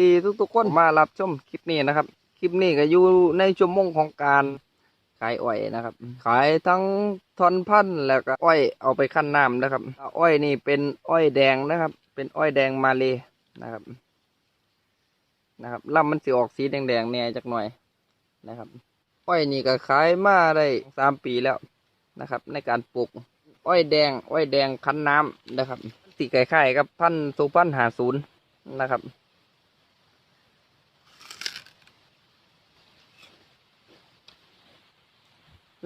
ดีทุกๆคนมารับชมคลิปนี้นะครับ คลิปนี้ก็อยู่ในชั่วโมงของการขายอ้อยนะครับ ขายทั้งทอนพันธุ์แล้วก็อ้อยเอาไปขั้นน้ำนะครับ อ้อยนี่เป็นอ้อยแดงนะครับ เป็นอ้อยแดงมาเลยนะครับ นะครับลำมันสีออกสีแดงๆเนี่ยจักหน่อยนะครับ อ้อยนี่ก็ขายมาได้สามปีแล้วนะครับ ในการปลูกอ้อยแดง อ้อยแดงคั้นน้ำนะครับสีไก่ไข่กับพันธุ์สุพันหาศูนย์นะครับ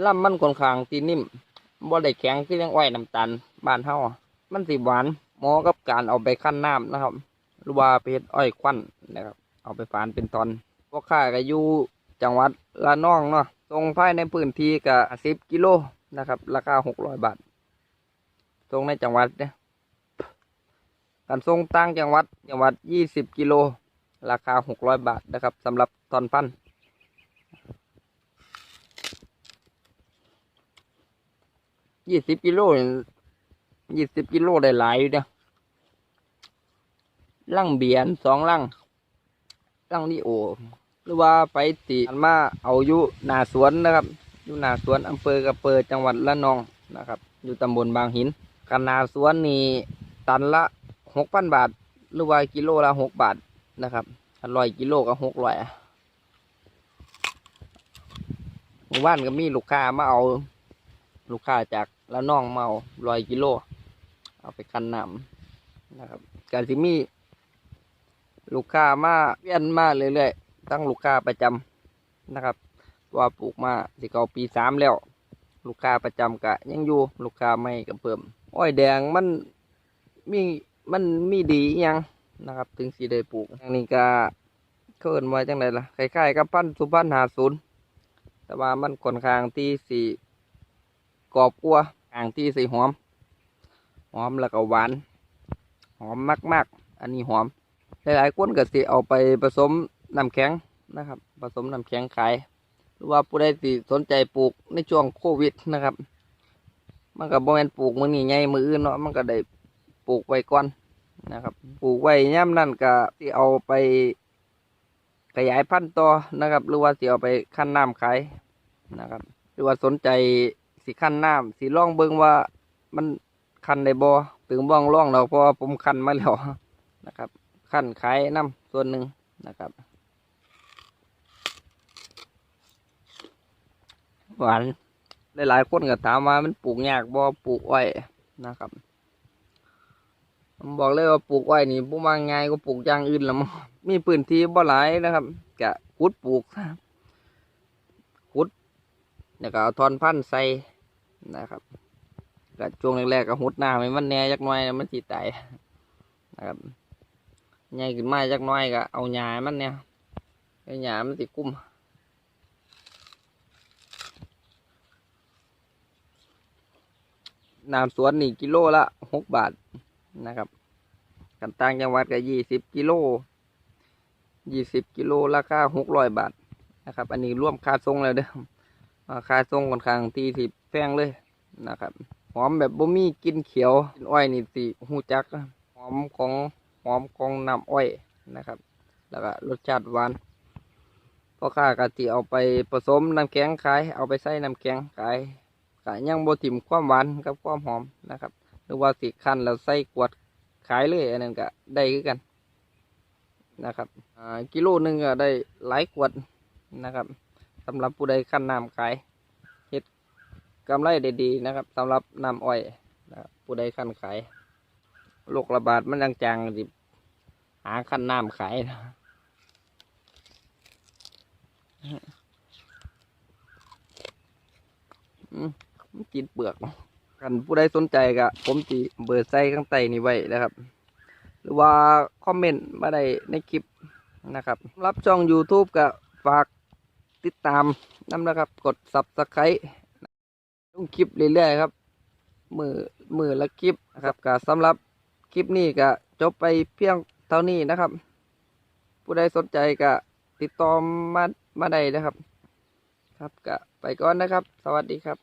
ลำมันค่อนข้างตีนิ่มบ่ได้แข็งคือยังอ้อยน้ำตาลบ้านเฮามันสิหวานหมาะกับการเอาไปขั้นน้ำนะครับ หรือว่าไปเฮ็ดอ้อยควันนะครับ เอาไปฝานเป็นตอนพวกข้าก็อยู่จังหวัดละนองเนาะตรงภายในพื้นที่ก็สิบกิโลนะครับ ราคาหกร้อยบาทตรงในจังหวัดเนี่ยการส่งต่างจังหวัดจังหวัดยี่สิบกิโลราคาหกร้อยบาทนะครับสำหรับตอนพันธุ์ ยี่สิบกิโลยี่สิบกิโลได้หลายอยู่เนี่ยลังเบียนสองลังตั้งนี่โอหรือว่าไปติอันมาเอาอยู่หนาสวนนะครับ อยู่หนาสวนอำเภอกระเปิดจังหวัดละนองนะครับ อยู่ตำบลบางหินกันนาสวนนี่ตันละหกพันบาท หรือว่ากิโลละหกบาทนะครับอร่อยกิโลก็หกร้อยหมู่บ้านก็มีลูกค้ามาเอา ลูกค้าจาก และนองเอาร้อยกิโล เอาไปคันน้ำนะครับการสิมีลูกค้ามาเวียนมาเรื่อยๆตั้งลูกค้าประจำนะครับว่าปลูกมาสิเก่าปีสามแล้ว ลูกค้าประจำกะยังอยู่ลูกค้าไม่ก็เพิ่ม อ้อยแดงมันมีมันมีดียังนะครับ ถึงสีได้ปลูกอันนี้ก็เคินว่าจังไดล่ะคล้ายๆกับพันธุ์สุพรรณหาศูนย์แต่ว่ามันค่อนข้างที่สีกรอบกลัวา อ่างที่สีหอม หอมแล้วก็หวาน หอมมาก ๆ อันนี้หอม หลายๆคนก็สิเอาไปผสมน้ำแข็งนะครับ ผสมน้ำแข็งขาย หรือว่าผู้ใดสิสนใจปลูกในช่วงโควิดนะครับ มันก็บ่แม่นปลูกมือนี้ใหญ่มื้ออื่นเนาะมันก็ได้ปลูกไว้ก่อนนะครับ ปลูกไว้ย่ำนั่นก็สิเอาไปขยายพันธุ์ต่อนะครับ หรือว่าสิเอาไปคั้นน้ำขายนะครับ หรือว่าสนใจ สิคั้นน้ำสิลองเบิ่งว่ามันคั้นได้บ่ถึงบ้องร่องเราเพราะผมคั้นมาแล้วนะครับขั้นขายน้ำส่วนหนึ่งนะครับหวานหลายๆคนก็ถามว่ามันปลูกยากบ่ปลูกอ้อยนะครับผมบอกเลยว่าปลูกอ้อยนี่บ่มาง่ายก็ปลูกอย่างอื่นละมั้งมีพื้นที่บ่หลายนะครับกะขุดปลูกซะขุดแล้วก็เอาทอนพันธุ์ใส่ นะครับก็ช่วงแรกๆก็หุดหน้าให้มันแน่จักหน่อยมันสิตนะครับใหญ่ขึ้นมาจักหน้อยก็เอาหญ้ามันเนี่ยไอ้หญ้ามันติกุ้มน้ำสวนนี่กิโลละหกบาทนะครับกันต่างจังหวัดก็ยี่สิบกิโลยี่สิบกิโลราคาหกร้อยบาทนะครับ อันนี้รวมค่าส่งแล้วเด้อ อ่าคาส่งค่อนข้างที่สิแพงเลยนะครับหอมแบบบ่มีกินเขียวกินอ้อยนี่สิหูจักหอมของหอมของน้ำอ้อยนะครับ แล้วก็รสชาติหวานพ่อค้ากะทิเอาไปผสมน้ำแข็งขายเอาไปใส่น้ำแข็งขายกะยังบ่ถิ่มความหวานกับความหอมนะครับ หรือว่าสิคั้นแล้วใส่ขวดขายเลยอันนั้นก็ได้คือกันนะครับอ่ากิโลหนึ่งก็ได้หลายขวดนะครับ สำหรับผู้ใดคั้นน้ำขายเฮ็ดกำไรได้ดีนะครับสำหรับน้ำอ้อยนะครับผู้ใดคั้นขายโรคระบาดมันยังจางๆสิหาขั้นน้ำขายนะอืมมันกินเปลือกกันผู้ใดสนใจก็ผมจีเบอร์ใส่ข้างใต้นี้ไว้นะครับ หรือว่าคอมเมนต์มาได้ในคลิปนะครับ รับช่อง YouTube ก็ฝาก ติดตามน้ำนะครับ กด Subscribe ลงคลิปเรื่อยๆครับ มือมือละคลิปนะครับก็สำหรับคลิปนี้ก็จบไปเพียงเท่านี้นะครับ ผู้ใดสนใจก็ติดต่อมามาได้นะครับ ครับก็ไปก่อนนะครับ สวัสดีครับ